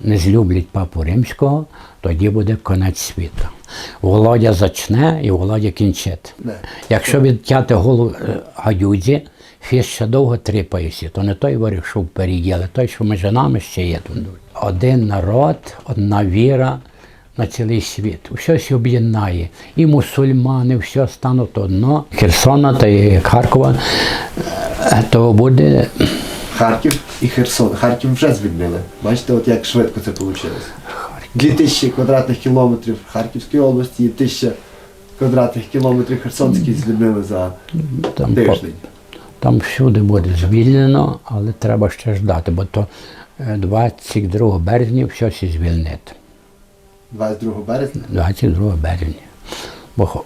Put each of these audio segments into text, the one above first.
не злюблять папу римського, тоді буде конець світу. Володя зачне і Володя кінчить. Не. Якщо відтяти голову е, гадюдзі, фіст ще довго тріпається, то не той ворог, що впереді, але той, що між нами ще є. Один народ, одна віра на цілий світ. Се об'єднає. І мусульмани, все стануть одно. Херсона та Харкова, е, то буде Харків і Херсон. Харків вже звільнили. Бачите, от як швидко це вийшло. Дві тисячі квадратних кілометрів Харківської області і тисяча квадратних кілометрів Херсонській звільнили за там, тиждень. там всюди буде звільнено, але треба ще ждати, бо то е, 22 березня все се звільнить. 22 березня. 22 березня. Бо.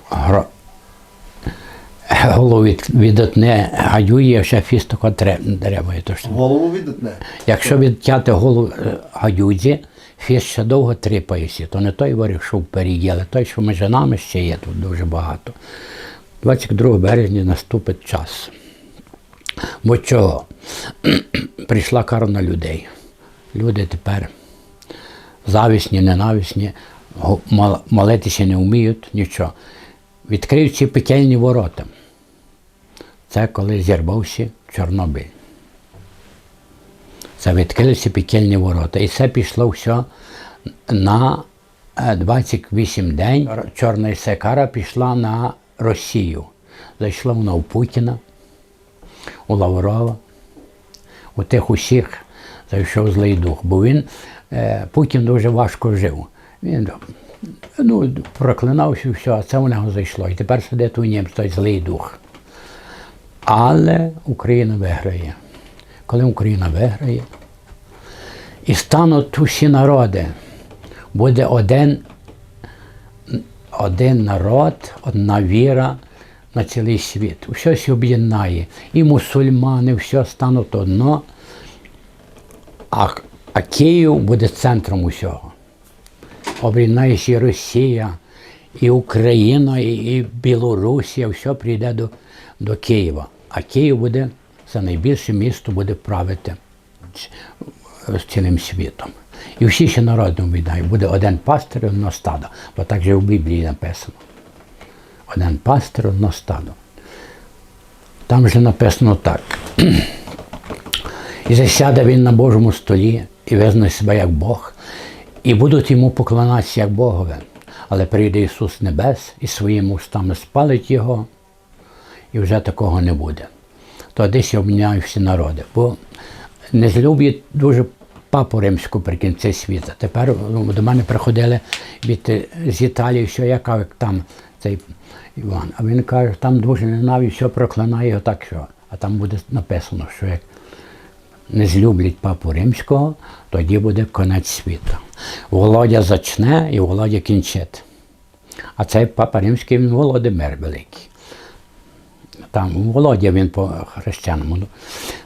Голову від, відотне гадює, ще фістика дерева. То. Голову віддатне. Якщо відтяти голову е, гадюдзі, фіст ще довго тріпається, то не той ворог, що впереді, але той, що між нами ще є тут дуже багато. 22 березня наступить час. Бо чого? Прийшла кара на людей. Люди тепер завісні, ненависні, молитися не вміють, нічого. Відкриють ці пекельні ворота. Це коли зірвався Чорнобиль. Це відкрилися пекельні ворота. І це пішло все на е, 28 день. Чорна секара пішла на Росію. Зайшла вона у Путіна, у Лаврова, у тих усіх зайшов злий дух. Бо він, е, Путін дуже важко жив. Він ну, проклинався все, а це в нього зайшло. І тепер сидить у нім той злий дух. Але Україна виграє. Коли Україна виграє, і стануть усі народи, буде один, один народ, одна віра на цілий світ. Все об'єднає. І мусульмани, все стануть одно, а, а Київ буде центром усього. Об'єднається і Росія, і Україна, і Білорусія, все прийде до, до Києва. А Київ буде, це найбільше місто буде правити цілим світом. І всі ще народом об'єднають. Буде один пастир одно стадо. Бо так же в Біблії написано. Один пастир, одно стадо. Там же написано так. І засяде він на Божому столі і визнає себе як Бог, і будуть йому поклонатися як Богове. Але прийде Ісус небес і своїми устами спалить його, і вже такого не буде. То десь обміняють всі народи. Бо не злюблять дуже папу римську при кінці світу. Тепер ну, до мене приходили від, е, з Італії, що я кажу, як там цей Іван. А він каже, там дуже ненависть, все проклинає його так, що. А там буде написано, що як не злюблять папу римського, тоді буде конець світу. Володя зачне і Володя кінчить. А цей папа римський він Володимир Великий. Там Володя він по хрещаному.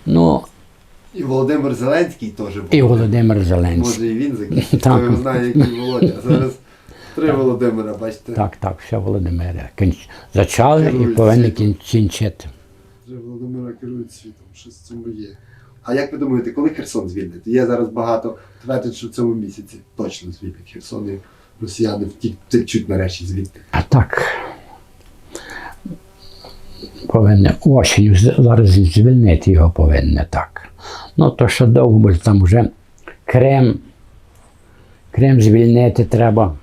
Ну, І Володимир Зеленський теж був. і Володимир Зеленський. Може і він закінчив. Так. Хто його знає, який Володя. А зараз три Володимира, бачите. Так, так, все Володимира. Кінч... Зачали і Керують повинні світом. кінчити. Вже Володимира керують світом, щось в цьому є. А як ви думаєте, коли Херсон звільнить? Є зараз багато твердять, що в цьому місяці точно звільнять Херсон і росіяни втік- втечуть нарешті звідти. А так. Повинні осінь зараз звільнити його повинні так. Ну, то що довго, бо там вже Крим. Крим звільнити треба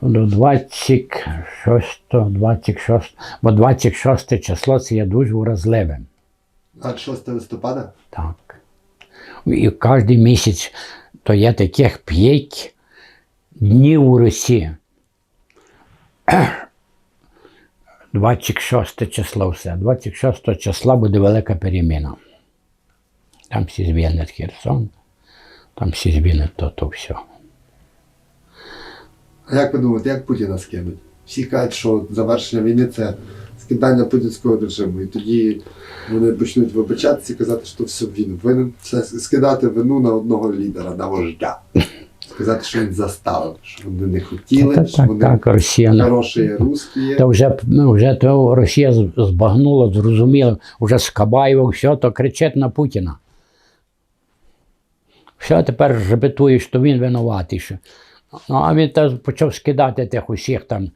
до 26, 26, бо 26 число це є дуже вразливим. 26 листопада? Так. І кожен місяць то є таких п'ять днів у Росії. 26 число все. 26 числа буде велика переміна. Там всі звільнять Херсон, там всі звільнять то, то все. А як ви думаєте, як Путіна скинуть? Всі кажуть, що завершення війни це скидання путінського режиму. І тоді вони почнуть вибачатися і казати, що все він винен. Це скидати вину на одного лідера, на вождя. Сказати, що він заставив, що вони не хотіли, Так, що так, вони так, Росія. хороші русські. То вже, ну, вже то Росія збагнула, зрозуміла, вже Скабаєва, все, то кричить на Путіна. Все, тепер репетує, що він винуватий. Що. Ну, а він теж почав скидати тих усіх там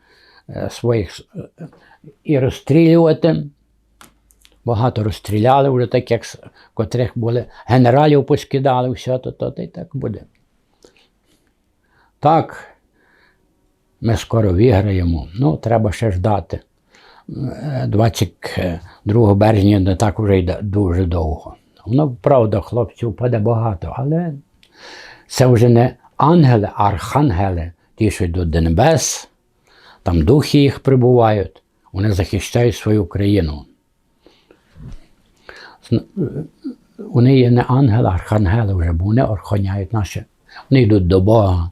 е, своїх е, і розстрілювати. Багато розстріляли вже так, як котрих були генералів поскидали, все то, то, то і так буде. Так, ми скоро виграємо. Ну, треба ще ждати. Е, 22 березня не так вже йде дуже довго. Воно, правда, хлопців впаде багато, але це вже не ангели, а архангели, ті, що йдуть до небес, там духи їх прибувають, вони захищають свою країну. Вони є не ангели, а архангели вже, бо вони охороняють наші. Вони йдуть до Бога.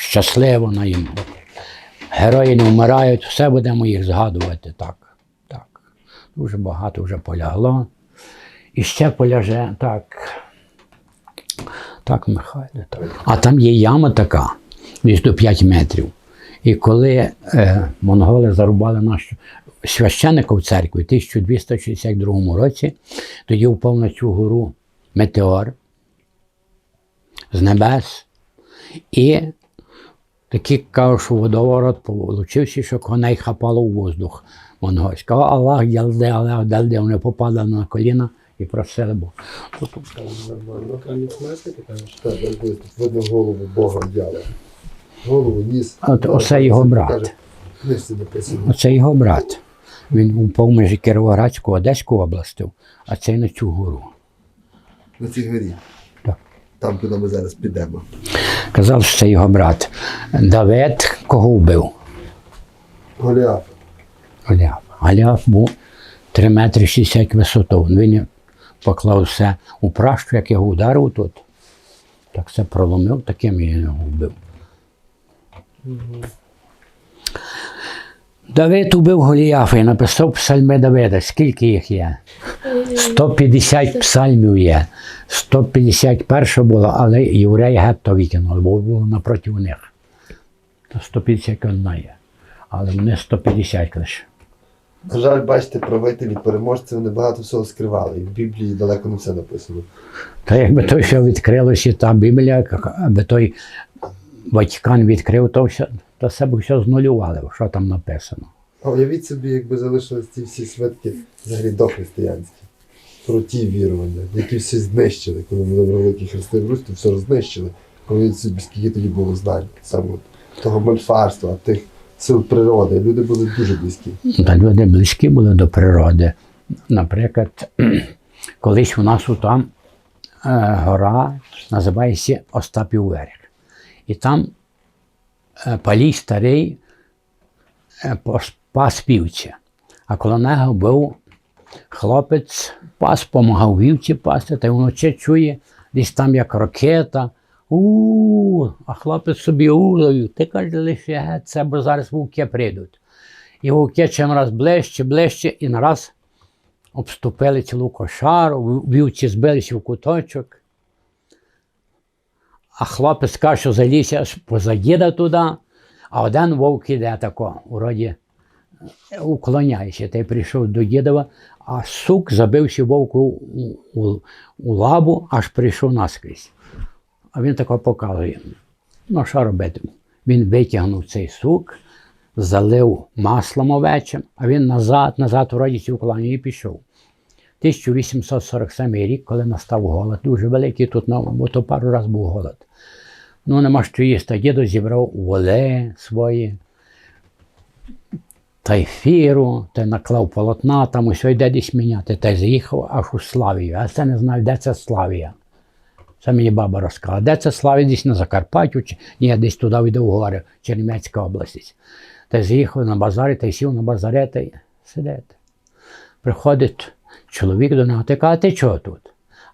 Щасливо на їм. Герої не вмирають, все будемо їх згадувати так. так. Дуже багато вже полягло. І ще поляже так. Так, Михайло. Так. А там є яма така, десь до 5 метрів. І коли е, монголи зарубали нашу священника в церкві в 1262 році, тоді впав на цю гору метеор з небес. І такі кажуть, що водоворот получився, що коней хапало в воздух монгольська. Аллах, дялде, Аллах, дялде, вони попадали на коліна і просили Бога. Тут Нормально. Камінь смерти, ти кажеш? Так, так, видно голову Бога дяла. Голову, ніс. От оце його брат. Оце його брат. Він упав між Кіровоградську, Одеську областю, а цей на цю гору. На цій горі. Там, куди ми зараз підемо. Казав, що це його брат. Давид кого вбив? Голіаф. Голіаф. Голіаф був 3 метри 60 висоту. Він поклав все у пращу, як його ударив тут. Так все проломив, таким я його вбив. Давид убив Голіафа і написав псальми Давида. Скільки їх є? 150 псальмів є. 151 було, але євреї гетто викинули, бо було напроти них. То 151 є. Але вони 150 лише. На жаль, бачите, правителі, переможці, вони багато всього скривали. І в Біблії далеко не все написано. Та якби той, що відкрилося, та Біблія, аби той Ватикан відкрив, то все, то все б все знулювали, що там написано. А уявіть собі, якби залишились ці всі свитки взагалі дохристиянські. Про ті вірування, які всі знищили, коли були великі хрести в Русь, то все знищили. Коли собі скільки тоді було знань, саме того мольфарства, тих сил природи. Люди були дуже близькі. Та люди близькі були до природи. Наприклад, колись у нас там е, гора називається Остапів Верх. І там палій старий е, пас вівці. А коло нього був хлопець, пас помагав вівці пасти, та й вночі чує десь там як ракета. У, а хлопець собі уловив. Ти каже, лише це, бо зараз вовки прийдуть. І вовки чим раз ближче, ближче, і нараз обступили цілу кошару, вівці збилися в куточок. А хлопець каже, що заліз аж поза діда туди, а один вовк іде тако, вроді е, уклоняється. Та й прийшов до дідова, а сук забився вовку у, у, у лабу, аж прийшов наскрізь. А він тако показує. Ну, що робити? Він витягнув цей сук, залив маслом овечим, а він назад, назад вроді цю кланю і пішов. 1847 рік, коли настав голод, дуже великий тут, бо то пару разів був голод. Ну, нема що їсти. Дідо зібрав воли свої, та й фіру, та наклав полотна, там усе йде десь міняти, та й заїхав аж у Славію. А це не знаю, де це Славія. Це мені баба розказала. Де це Славія? Десь на Закарпаттю, чи ні, десь туди йде в гори, Чернівецька область. Та й заїхав на базарі, та й сів на й сидить. Приходить чоловік до нього, ти каже, ти чого тут?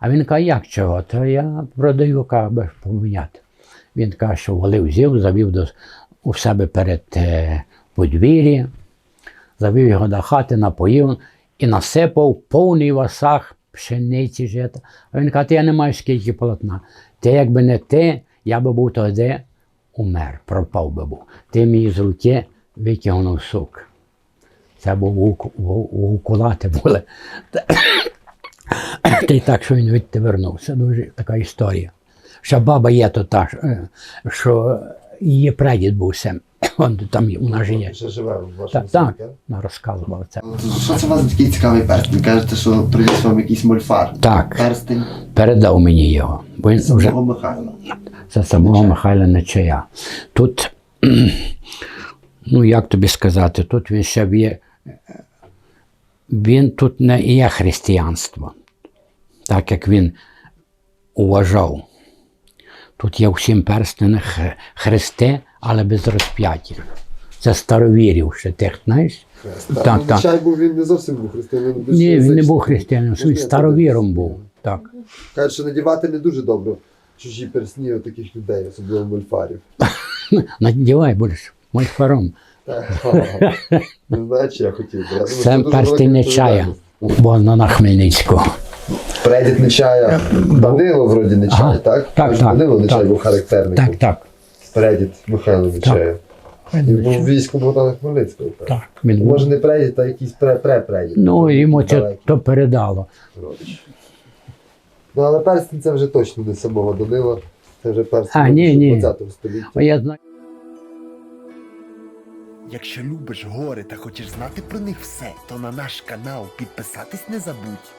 А він каже, як чого? То я продаю, каже, поміняти. Він каже, що воли взяв, завів до, у себе перед е, подвір'я, завів його до хати, напоїв і насипав повний васах пшениці жита. А він каже, я не маю скільки полотна. Ти якби не ти, я би був тоді умер, пропав би був. Ти мені з руки витягнув сук. Це був вукулати були. Та й так, що він відти вернувся. Дуже така історія. Ще баба є то та, е, що її прадід був сем. Он там вона ж є. Ще живе в вашому Так, так, вона розказувала це. Що це у вас за такий цікавий перстень? Кажете, що приніс вам якийсь мольфар. Так, Перстень передав мені його. Бо він вже самого Михайла. Це самого Михайла Нечая. Тут, ну як тобі сказати, тут він ще є. Він тут не є християнство, так як він уважав. Тут є всім перстені х- хрести, але без розп'яття. Це старовірів ще тих, знаєш? Так, так. Чай був він не зовсім був християнином. Ні, він не був християнином, він старовіром був. Так. Кажуть, що надівати не дуже добре чужі персні таких людей, особливо мольфарів. Надівай будеш мольфаром. Не знаю, чи я хотів. би. Я думаю, Це дуже перстень велика чая, відповідальність. бо вона на Хмельницького. Предід Нечая. Данило вроді Нечай, Ага, так? так, так, Данило Нечай так. був характерником. Так, так. Предід Михайло Нечая. І був в війську Богдана Хмельницького. так. так. Він був. Може не предід, а якийсь пре-пре-предід. Ну, йому це Далекий то передало. родич. Ну, але перстень це вже точно не самого Данила. Це вже перстень А, ні, ні. 20 століття. Бо я знаю. Якщо любиш гори та хочеш знати про них все, то на наш канал підписатись не забудь.